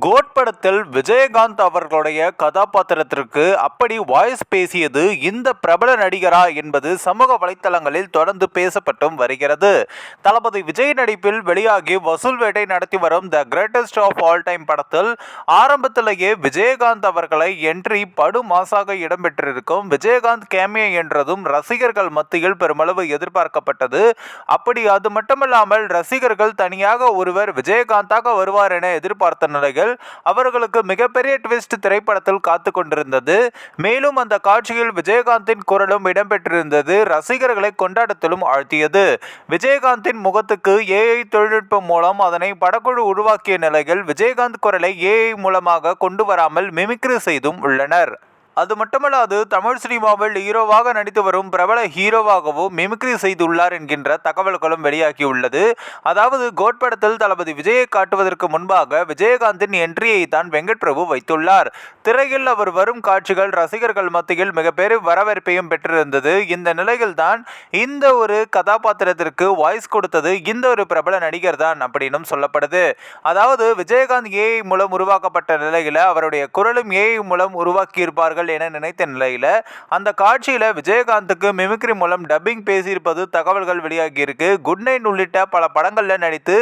Code படத்தில் விஜயகாந்த் அவர்களுடைய கதாபாத்திரத்திற்கு அப்படி வாய்ஸ் பேசியது இந்த பிரபல நடிகரா என்பது சமூக வலைத்தளங்களில் தொடர்ந்து பேசப்பட்டும் வருகிறது. தளபதி விஜய் நடிப்பில் வெளியாகி வசூல் வேட்டை நடத்தி வரும் the greatest of all time படத்தில் ஆரம்பத்திலேயே விஜயகாந்த் அவர்களை என்ட்ரி படு மாசாக இடம்பெற்றிருக்கும் விஜயகாந்த் கேமியா என்றதும் ரசிகர்கள் மத்தியில் பெருமளவு எதிர்பார்க்கப்பட்டது. அப்படி அது மட்டுமல்லாமல் ரசிகர்கள் தனியாக ஒருவர் விஜயகாந்தாக வருவார் என எதிர்பார்த்த நிலையில் அவர்களுக்கு மிகப்பெரிய ட்விஸ்ட் திரைப்படத்தில் காத்து கொண்டிருந்தது மேலும் அந்த காட்சியில் விஜயகாந்தின் குரலும் இடம்பெற்றிருந்தது. ரசிகர்களை கொண்டாட்டத்திலும் ஆழ்த்தியது. விஜயகாந்தின் முகத்துக்கு ஏஐ தொழில்நுட்பம் மூலம் அதனை படக்குழு உருவாக்கிய நிலையில் விஜயகாந்த் குரலை ஏஐ மூலமாக கொண்டு வராமல் மிமிக்ரி செய்தும் உள்ளனர். அது மட்டுமல்லாது தமிழ் சினிமாவில் ஹீரோவாக நடித்து வரும் பிரபல ஹீரோவாகவும் மிமிக்ரி செய்துள்ளார் என்கின்ற தகவல்களும் வெளியாகியுள்ளது. அதாவது கோட் படத்தில் தளபதி விஜயை காட்டுவதற்கு முன்பாக விஜயகாந்தின் என்ட்ரியை தான் வெங்கட் பிரபு வைத்துள்ளார். திரையில் அவர் வரும் காட்சிகள் ரசிகர்கள் மத்தியில் மிகப்பெரிய வரவேற்பையும் பெற்றிருந்தது. இந்த நிலையில்தான் இந்த ஒரு கதாபாத்திரத்திற்கு வாய்ஸ் கொடுத்தது இந்த ஒரு பிரபல நடிகர் தான் அப்படின்னும் சொல்லப்படுது. அதாவது விஜயகாந்த் ஏஐ மூலம் உருவாக்கப்பட்ட நிலையில் அவருடைய குரலும் ஏஐ மூலம் உருவாக்கியிருப்பார்கள் என நினைத்த நிலையில் அந்த காட்சியில் விஜயகாந்துக்கு மிமிக்ரி மூலம் டப்பிங் பேசியிருப்பது தகவல்கள் வெளியாகியிருக்கு. குட் நைட் உள்ளிட்ட பல படங்களில் நடித்து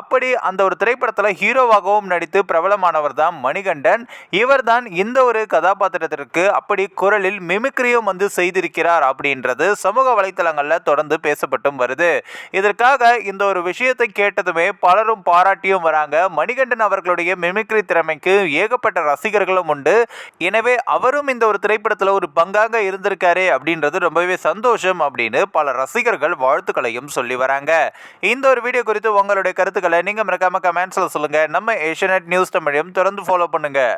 அப்படி அந்த ஒரு திரைப்படத்தில் ஹீரோவாகவும் நடித்து பிரபலமானவர் தான் மணிகண்டன். இவர் தான் இந்த ஒரு கதாபாத்திரத்திற்கு அப்படி குரலில் மிமிக்ரியும் வந்து செய்திருக்கிறார் அப்படின்றது சமூக வலைத்தளங்களில் தொடர்ந்து பேசப்பட்டும் வருது. இதற்காக இந்த ஒரு விஷயத்தை கேட்டதுமே பலரும் பாராட்டியும் வராங்க. மணிகண்டன் அவர்களுடைய மிமிக்ரி திறமைக்கு ஏகப்பட்ட ரசிகர்களும் உண்டு. எனவே அவரும் இந்த ஒரு திரைப்படத்தில் ஒரு பங்காக இருந்திருக்காரே அப்படின்றது ரொம்பவே சந்தோஷம் அப்படின்னு பல ரசிகர்கள் வாழ்த்துக்களையும் சொல்லி வராங்க. இந்த ஒரு வீடியோ குறித்து உங்களுடைய கருத்துக்களை நீங்கள் மறக்காம கமெண்ட்ஸில் சொல்லுங்கள் நம்ம ஏஷியநெட் நியூஸ் தமிழையும் தொடர்ந்து ஃபாலோ பண்ணுங்கள்